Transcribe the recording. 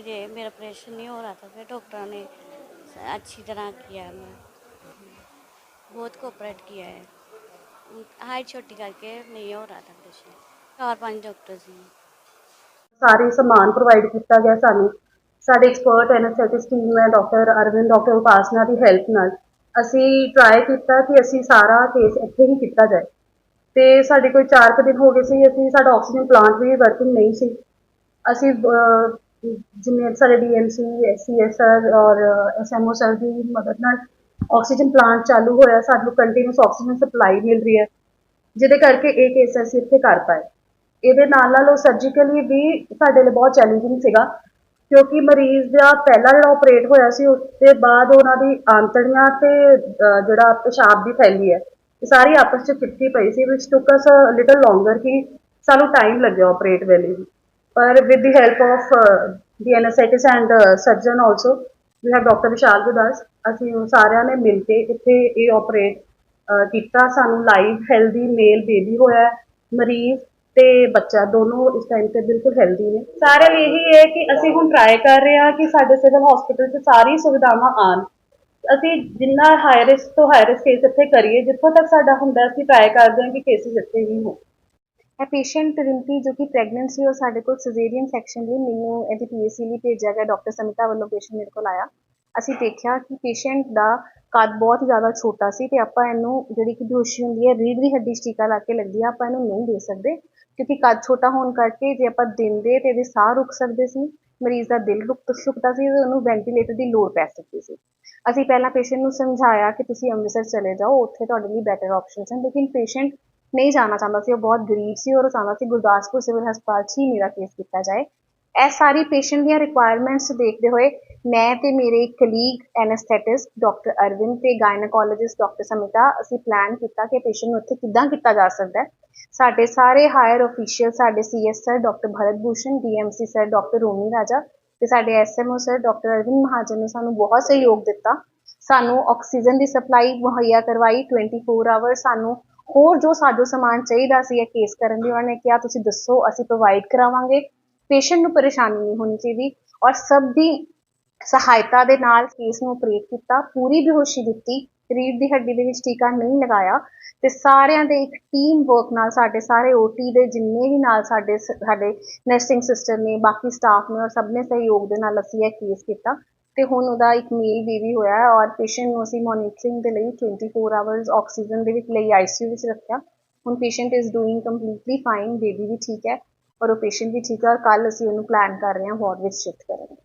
मुझे मेरा ऑपरेशन नहीं हो रहा था फिर डॉक्टर ने अच्छी तरह किया है मैं बहुत कोऑपरेट किया है हाइट छोटी करके नहीं हो रहा था ऑपरेशन चार पांच डॉक्टर सी ਸਾਰੇ ਸਮਾਨ ਪ੍ਰੋਵਾਈਡ ਕੀਤਾ ਗਿਆ ਸਾਨੂੰ ਸਾਡੇ ਐਕਸਪਰਟ ਐਨਸਥੈਟਿਸਟ ਟੀਮ ਹੈ ਡਾਕਟਰ ਅਰਵਿੰਦ ਡਾਕਟਰ ਉਪਾਸਨਾ ਦੀ ਹੈਲਪ ਨਾਲ ਅਸੀਂ ਟਰਾਈ ਕੀਤਾ ਕਿ ਅਸੀਂ ਸਾਰਾ ਕੇਸ ਇੱਥੇ ਹੀ ਕੀਤਾ ਜਾਏ ਤੇ ਸਾਡੇ ਕੋਈ 4 ਕੁ ਦਿਨ ਹੋ ਗਏ ਸੀ ਅਸੀਂ ਸਾਡਾ ਆਕਸੀਜਨ ਪਲਾਂਟ ਵੀ ਵਰਕਿੰਗ ਨਹੀਂ ਸੀ ਅਸੀਂ ਅਹ, ਜਿੰਨੇ ਸਾਡੇ ਡੀਐਮਸੀ ਸੀਐਸਆਰ ਔਰ ਐਸਐਮਓ ਸਰ ਦੀ ਮਦਦ ਨਾਲ ਆਕਸੀਜਨ ਪਲਾਂਟ ਚਾਲੂ ਹੋਇਆ, ਸਾਨੂੰ ਕੰਟੀਨਿਊਸ ਆਕਸੀਜਨ ਸਪਲਾਈ ਮਿਲ ਰਹੀ ਹੈ, ਜਿਹਦੇ ਕਰਕੇ ਇਹ ਕੇਸ ਅਸੀਂ ਇੱਥੇ ਕਰ ਪਾਏ। ਇਹਦੇ ਨਾਲ ਨਾਲ ਉਹ ਸਰਜੀਕਲੀ ਵੀ ਸਾਡੇ ਲਈ ਬਹੁਤ ਚੈਲੰਜਿੰਗ ਸੀਗਾ, ਕਿਉਂਕਿ ਮਰੀਜ਼ ਦਾ ਪਹਿਲਾ ਜਿਹੜਾ ਆਪਰੇਟ ਹੋਇਆ ਸੀ ਉਸ ਤੋਂ ਬਾਅਦ ਉਹਨਾਂ ਦੀ ਆਂਤੜੀਆਂ ਤੇ ਜਿਹੜਾ ਪਿਸ਼ਾਬ ਦੀ ਫੈਲੀ ਹੈ, ਇਹ ਸਾਰੀ ਆਪਸ ਵਿੱਚ ਚਿਪਕੀ ਪਈ ਸੀ ਵਿਚ ਟੁੱਕ ਅਸ ਲਿਟਲ ਲੌਂਗਰ ਕਿ ਸਾਨੂੰ ਟਾਈਮ ਲੱਗਿਆ ਆਪਰੇਟ ਵੇਲੇ ਵੀ ਪਰ with the help of the anaesthetist and surgeon also we have doctor Vishal Gudas ਅਸੀਂ ਉਹ ਸਾਰਿਆਂ ਨੇ ਮਿਲ ਕੇ ਇੱਥੇ ਇਹ ਆਪਰੇਟ ਕੀਤਾ। ਸਾਨੂੰ ਲਾਈਵ ਹੈਲਦੀ ਮੇਲ ਬੇਬੀ ਹੋਇਆ ਹੈ। ਮਰੀਜ਼ ਤੇ ਬੱਚਾ। ਦੋਨੋਂ ਇਸ ਟਾਈਮ ਤੇ ਬਿਲਕੁਲ ਹੈਲਦੀ ਨੇ। ਸਾਰਿਆਂ ਲਈ ਇਹੀ ਹੈ ਕਿ ਅਸੀਂ ਹੁਣ ਟਰਾਈ ਕਰ ਰਹੇ ਹਾਂ ਕਿ ਸਾਡੇ ਸਿਵਲ ਹਸਪੀਟਲ 'ਚ ਸਾਰੀ ਸੁਵਿਧਾਵਾਂ ਆਣ ਅਸੀਂ ਜਿੰਨਾ ਹਾਈ ਰਿਸਕ ਤੋਂ ਹਾਈ ਰਿਸਕ ਕੇਸ ਇੱਥੇ ਕਰੀਏ, ਜਿੱਥੋਂ ਤੱਕ ਸਾਡਾ ਹੁੰਦਾ, ਅਸੀਂ ਟਰਾਈ ਕਰਦੇ ਹਾਂ ਕਿ ਕੇਸਿਸ ਇੱਥੇ ਹੀ ਹੋਣ। ਇਹ ਪੇਸ਼ੈਂਟ ਰਿੰਪੀ ਜੋ ਕਿ ਪ੍ਰੈਗਨੈਂਟ ਸੀ, ਉਹ ਸਾਡੇ ਕੋਲ ਸਿਜ਼ੇਰੀਅਨ ਸੈਕਸ਼ਨ ਲਈ ਮੈਨੂੰ ਇਹਦੀ ਪੀਐਸਸੀ ਲਈ ਭੇਜਿਆ ਗਿਆ ਡਾਕਟਰ ਸਮਿਤਾ ਵੱਲੋਂ ਪੇਸ਼ੈਂਟ ਮੇਰੇ ਕੋਲ ਆਇਆ। ਅਸੀਂ ਦੇਖਿਆ ਕਿ ਪੇਸ਼ੈਂਟ ਦਾ ਕੱਦ ਬਹੁਤ ਜ਼ਿਆਦਾ ਛੋਟਾ ਸੀ ਤੇ ਆਪਾਂ ਇਹਨੂੰ ਜਿਹੜੀ ਕਿ ਬੇਹੋਸ਼ੀ ਹੁੰਦੀ ਹੈ, ਰੀੜ੍ਹ ਦੀ ਹੱਡੀ 'ਚ ਟੀਕਾ ਲਾ ਕੇ ਲੱਗਦੀ ਆ, ਆਪਾਂ ਇਹਨੂੰ ਨਹੀਂ ਦੇ ਸਕਦੇ ਕਿਉਂਕਿ ਕੱਦ ਛੋਟਾ ਹੋਣ ਕਰਕੇ ਜੇ ਆਪਾਂ ਦਿੰਦੇ ਤੇ ਇਹਦੇ ਸਾਹ ਰੁਕ ਸਕਦੇ ਸੀ, ਮਰੀਜ਼ ਦਾ ਦਿਲ ਰੁਕ ਸਕਦਾ ਸੀ ਤੇ ਉਹਨੂੰ ਵੈਂਟੀਲੇਟਰ ਦੀ ਲੋੜ ਪੈ ਸਕਦੀ ਸੀ। ਅਸੀਂ ਪਹਿਲਾਂ ਪੇਸ਼ੈਂਟ ਨੂੰ ਸਮਝਾਇਆ ਕਿ ਤੁਸੀਂ ਅੰਮ੍ਰਿਤਸਰ ਚਲੇ ਜਾਓ, ਉੱਥੇ ਤੁਹਾਡੇ ਲਈ ਬੈਟਰ ਆਪਸ਼ਨਸ ਹਨ, ਲੇਕਿਨ ਪੇਸ਼ੈਂਟ ਨਹੀਂ ਜਾਣਾ ਚਾਹੁੰਦਾ ਸੀ, ਉਹ ਬਹੁਤ ਗਰੀਬ ਸੀ ਔਰ ਉਹ ਚਾਹੁੰਦਾ ਸੀ ਗੁਰਦਾਸਪੁਰ ਸਿਵਲ ਹਸਪਤਾਲ 'ਚ ਹੀ ਮੇਰਾ ਕੇਸ ਕੀਤਾ ਜਾਏ। ਇਹ ਸਾਰੀ ਪੇਸ਼ੈਂਟ ਦੀਆਂ ਰਿਕੁਆਇਰਮੈਂਟਸ ਦੇਖਦੇ ਹੋਏ ਮੈਂ ਤੇ ਮੇਰੇ ਕਲੀਗ ਐਨਸਥੈਟਿਸਟ ਡਾਕਟਰ ਅਰਵਿੰਦ ਤੇ ਗਾਇਨੋਕੋਲੋਜਿਸਟ ਡਾਕਟਰ ਸਮਿਤਾ ਅਸੀਂ ਪਲਾਨ ਕੀਤਾ ਕਿ ਪੇਸ਼ੈਂਟ ਨੂੰ ਇੱਥੇ ਕਿੱਦਾਂ ਕੀਤਾ ਜਾ ਸਕਦਾ ਹੈ। ਸਾਡੇ ਸਾਰੇ ਹਾਇਰ ਅਫੀਸ਼ੀਅਲ ਸਾਡੇ CS sir doctor Bharat Bhushan DMC sir doctor Romi Raja ਤੇ ਸਾਡੇ SMO sir doctor Arvind Mahajan ਨੇ ਸਾਨੂੰ ਬਹੁਤ ਸਹਿਯੋਗ ਦਿੱਤਾ। ਸਾਨੂੰ ਆਕਸੀਜਨ ਦੀ ਸਪਲਾਈ ਮੁਹੱਈਆ ਕਰਵਾਈ 24 ਆਵਰ ਸਾਨੂੰ ਹੋਰ ਜੋ ਸਾਜੋ ਸਮਾਨ ਚਾਹੀਦਾ ਸੀ ਇਹ ਕੇਸ ਕਰਨ ਲਈ ਉਹਨਾਂ ਨੇ ਕਿਹਾ, ਤੁਸੀਂ ਦੱਸੋ, ਅਸੀਂ ਪ੍ਰੋਵਾਈਡ ਕਰਾਵਾਂਗੇ। ਪੇਸ਼ੈਂਟ ਨੂੰ ਪਰੇਸ਼ਾਨੀ ਨਹੀਂ ਹੋਣੀ ਚਾਹੀਦੀ। ਔਰ ਸਭ ਦੀ ਸਹਾਇਤਾ ਦੇ ਨਾਲ ਕੇਸ ਨੂੰ ਆਪਰੇਟ ਕੀਤਾ, ਪੂਰੀ ਬੇਹੋਸ਼ੀ ਦਿੱਤੀ। ਰੀੜ ਦੀ ਹੱਡੀ ਦੇ ਵਿੱਚ ਟੀਕਾ ਨਹੀਂ ਲਗਾਇਆ ਤੇ ਸਾਰਿਆਂ ਦੇ ਇੱਕ ਟੀਮ ਵਰਕ ਨਾਲ ਸਾਡੇ ਸਾਰੇ ਓਟੀ ਦੇ ਜਿੰਨੇ ਵੀ ਨਾਲ ਸਾਡੇ ਸਾਡੇ ਨਰਸਿੰਗ ਸਿਸਟਰ ਨੇ, ਬਾਕੀ ਸਟਾਫ ਨੇ, ਔਰ ਸਭ ਨੇ ਸਹਿਯੋਗ ਦੇ ਨਾਲ ਅਸੀਂ ਇਹ ਕੇਸ ਕੀਤਾ। ਤੇ ਹੁਣ ਉਹਦਾ ਇੱਕ ਮੇਲ ਬੇਬੀ ਹੋਇਆ ਹੈ ਔਰ ਪੇਸ਼ੈਂਟ ਨੂੰ ਅਸੀਂ ਮੋਨੀਟਰਿੰਗ ਦੇ ਲਈ 24 ਆਵਰਸ ਆਕਸੀਜਨ ਦੇ ਵਿੱਚ ਲਈ ਆਈਸੀਯੂ ਵਿੱਚ ਰੱਖਿਆ। ਹੁਣ patient is doing completely fine baby ਵੀ ਠੀਕ ਹੈ ਔਰ ਉਹ ਪੇਸ਼ੈਂਟ ਵੀ ਠੀਕ ਹੈ ਔਰ ਕੱਲ ਅਸੀਂ ਉਹਨੂੰ ਪਲਾਨ ਕਰ ਰਹੇ ਹਾਂ ਵਾਰਡ ਵਿੱਚ ਸ਼ਿਫਟ ਕਰਨ ਦਾ।